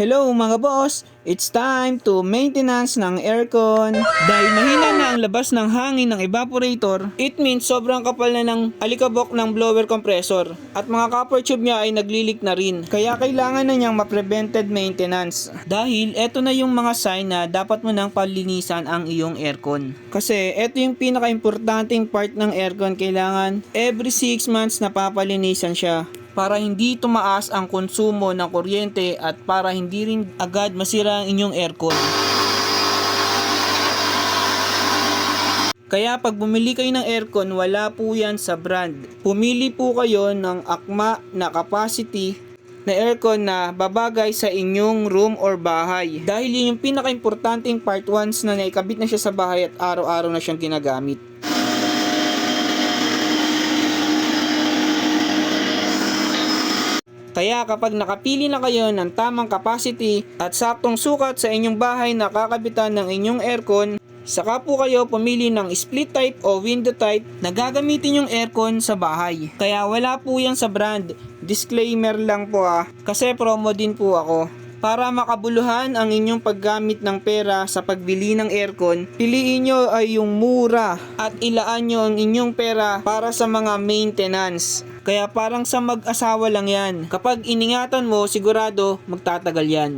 Hello mga boss! It's time to maintenance ng aircon. Dahil mahina na ang labas ng hangin ng evaporator, it means sobrang kapal na ng alikabok ng blower compressor. At mga copper tube niya ay naglilik na rin. Kaya kailangan na niyang ma-prevented maintenance. Dahil eto na yung mga sign na dapat mo nang palinisan ang iyong aircon. Kasi eto yung pinaka-importanting part ng aircon. Kailangan every 6 months na papalinisan siya para hindi tumaas ang konsumo ng kuryente at para hindi rin agad masira ang inyong aircon. Kaya pag bumili kayo ng aircon, wala po yan sa brand. Pumili po kayo ng akma na capacity na aircon na babagay sa inyong room or bahay. Dahil yun yung pinaka-importanting part once na naikabit na siya sa bahay at araw-araw na siyang ginagamit. Kaya kapag nakapili na kayo ng tamang capacity at saktong sukat sa inyong bahay na kakabitan ng inyong aircon, saka po kayo pumili ng split type o window type na gagamitin yung aircon sa bahay. Kaya wala po yan sa brand. Disclaimer lang po ah, kasi promo din po ako. Para makabuluhan ang inyong paggamit ng pera sa pagbili ng aircon, piliin nyo ay yung mura at ilaan nyo ang inyong pera para sa mga maintenance. Kaya parang sa mag-asawa lang yan. Kapag iningatan mo, sigurado magtatagal yan.